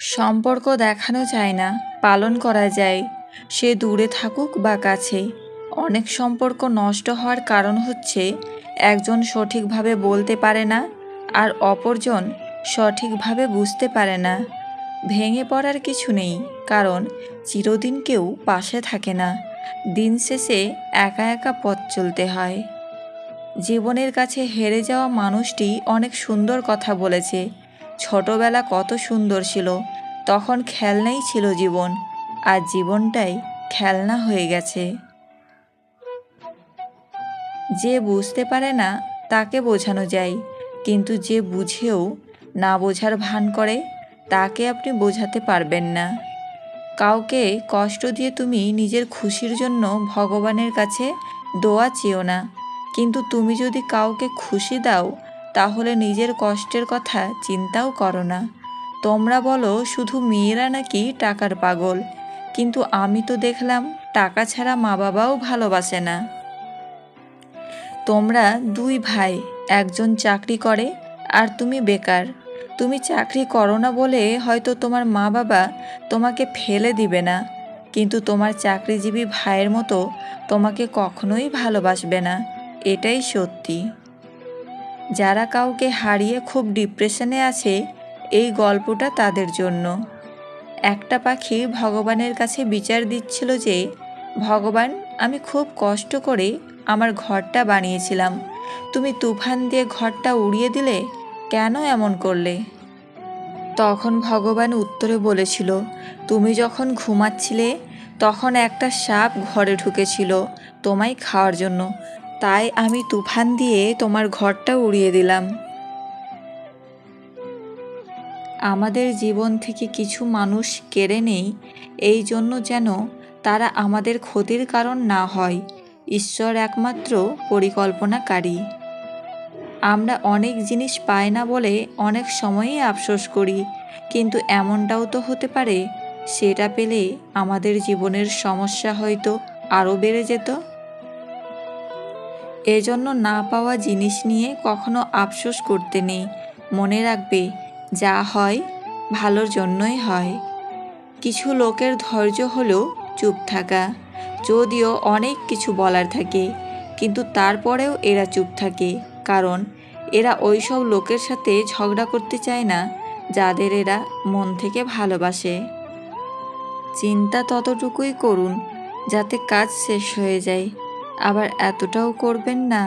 সম্পর্ক দেখানো যায় না, পালন করা যায়। সে দূরে থাকুক বা কাছে। অনেক সম্পর্ক নষ্ট হওয়ার কারণ হচ্ছে, একজন সঠিকভাবে বলতে পারে না আর অপরজন সঠিকভাবে বুঝতে পারে না। ভেঙে পড়ার কিছু নেই, কারণ চিরদিন কেউ পাশে থাকে না। দিন শেষে একা একা পথ চলতে হয়। জীবনের কাছে হেরে যাওয়া মানুষটি অনেক সুন্দর কথা বলেছে ছোটবেলা কত সুন্দর ছিল। তখন খেলনাই ছিল জীবন, আর জীবনটাই খেলনা হয়ে গেছে। যে বুঝতে পারে না, তাকে বোঝানো যায়। কিন্তু যে বুঝেও না বোঝার ভান করে, তাকে আপনি বোঝাতে পারবেন না। কাউকে কষ্ট দিয়ে তুমি নিজের খুশির জন্য ভগবানের কাছে দোয়া চেও না। কিন্তু তুমি যদি কাউকে খুশি দাও তাহলে নিজের কষ্টের কথা চিন্তাও করো না। তোমরা বলো, শুধু মেয়েরা নাকি টাকার পাগল? কিন্তু আমি তো দেখলাম, টাকা ছাড়া মা বাবাও ভালোবাসে না। তোমরা দুই ভাই, একজন চাকরি করে আর তুমি বেকার। তুমি চাকরি করো না বলে হয়তো তোমার মা বাবা তোমাকে ফেলে দিবে না। কিন্তু তোমার চাকরিজীবী ভাইয়ের মতো তোমাকে কখনোই ভালোবাসবে না। এটাই সত্যি। যারা কাউকে হারিয়ে খুব ডিপ্রেশনে আছে, এই গল্পটা তাদের জন্য। একটা পাখি ভগবানের কাছে বিচার দিচ্ছিল যে, ভগবান, আমি খুব কষ্ট করে আমার ঘরটা বানিয়েছিলাম। তুমি তুফান দিয়ে ঘরটা উড়িয়ে দিলে কেন এমন করলে? তখন ভগবান উত্তরে বলেছিল, তুমি যখন ঘুমাচ্ছিলে, তখন একটা সাপ ঘরে ঢুকেছিল তোমায় খাওয়ার জন্য। তাই আমি তুফান দিয়ে তোমার ঘরটা উড়িয়ে দিলাম। আমাদের জীবন থেকে কিছু মানুষ কেড়ে নেই, এই জন্য যেন তারা আমাদের ক্ষতির কারণ না হয়। ঈশ্বর একমাত্র পরিকল্পনাকারী। আমরা অনেক জিনিস পাই না বলে অনেক সময়ই আফসোস করি, কিন্তু এমনটাও তো হতে পারে, সেটা পেলে আমাদের জীবনের সমস্যা হয়তো আরও বেড়ে যেত। এজন্য না পাওয়া জিনিস নিয়ে কখনো আফসোস করতে নেই। মনে রাখবে, যা হয়, ভালোর জন্যই হয়। কিছু লোকের ধৈর্য হলো চুপ থাকা, যদিও অনেক কিছু বলার থাকে, কিন্তু তারপরেও এরা চুপ থাকে, কারণ এরা ওই সব লোকের সাথে ঝগড়া করতে চায় না, যাদের এরা মন থেকে ভালোবাসে। চিন্তা ততটুকুই করুন, যাতে কাজ শেষ হয়ে যায়। আবার এতটাও করবেন না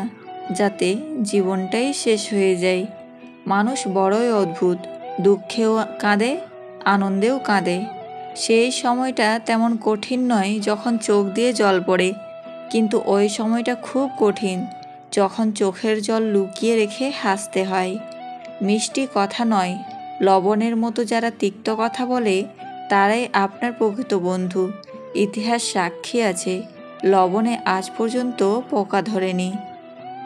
যাতে জীবনটাই শেষ হয়ে যায়। মানুষ বড়ই অদ্ভুত, দুঃখেও কাঁদে, আনন্দেও কাঁদে। সেই সময়টা তেমন কঠিন নয় যখন চোখ দিয়ে জল পড়ে, কিন্তু ওই সময়টা খুব কঠিন যখন চোখের জল লুকিয়ে রেখে হাসতে হয়। মিষ্টি কথা নয়, লবণের মতো যারা তিক্ত কথা বলে, তারাই আপনার প্রকৃত বন্ধু। ইতিহাস সাক্ষী আছে। লবণে আজ পর্যন্ত পোকা ধরেনি।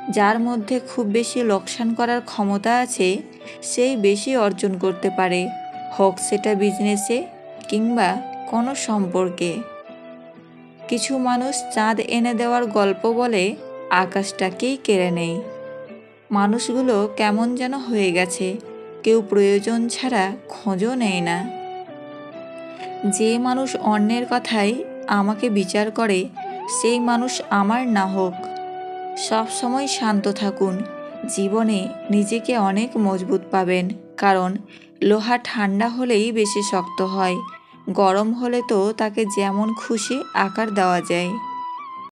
যার মধ্যে খুব বেশি লোকসান করার ক্ষমতা আছে, সেই বেশি অর্জন করতে পারে, হোক সেটা বিজনেসে কিংবা কোনো সম্পর্কে। কিছু মানুষ চাঁদ এনে দেওয়ার গল্প বলে আকাশটাকেই কেড়ে নেয়। মানুষগুলো কেমন যেন হয়ে গেছে, কেউ প্রয়োজন ছাড়া খোঁজও নেয় না। যে মানুষ অন্যের কথাই আমাকে বিচার করে সেই মানুষ আমার না হোক। সবসময় শান্ত থাকুন। জীবনে নিজেকে অনেক মজবুত পাবেন, কারণ লোহা ঠান্ডা হলেই বেশি শক্ত হয়। গরম হলে তো তাকে যেমন খুশি আকার দেওয়া যায়।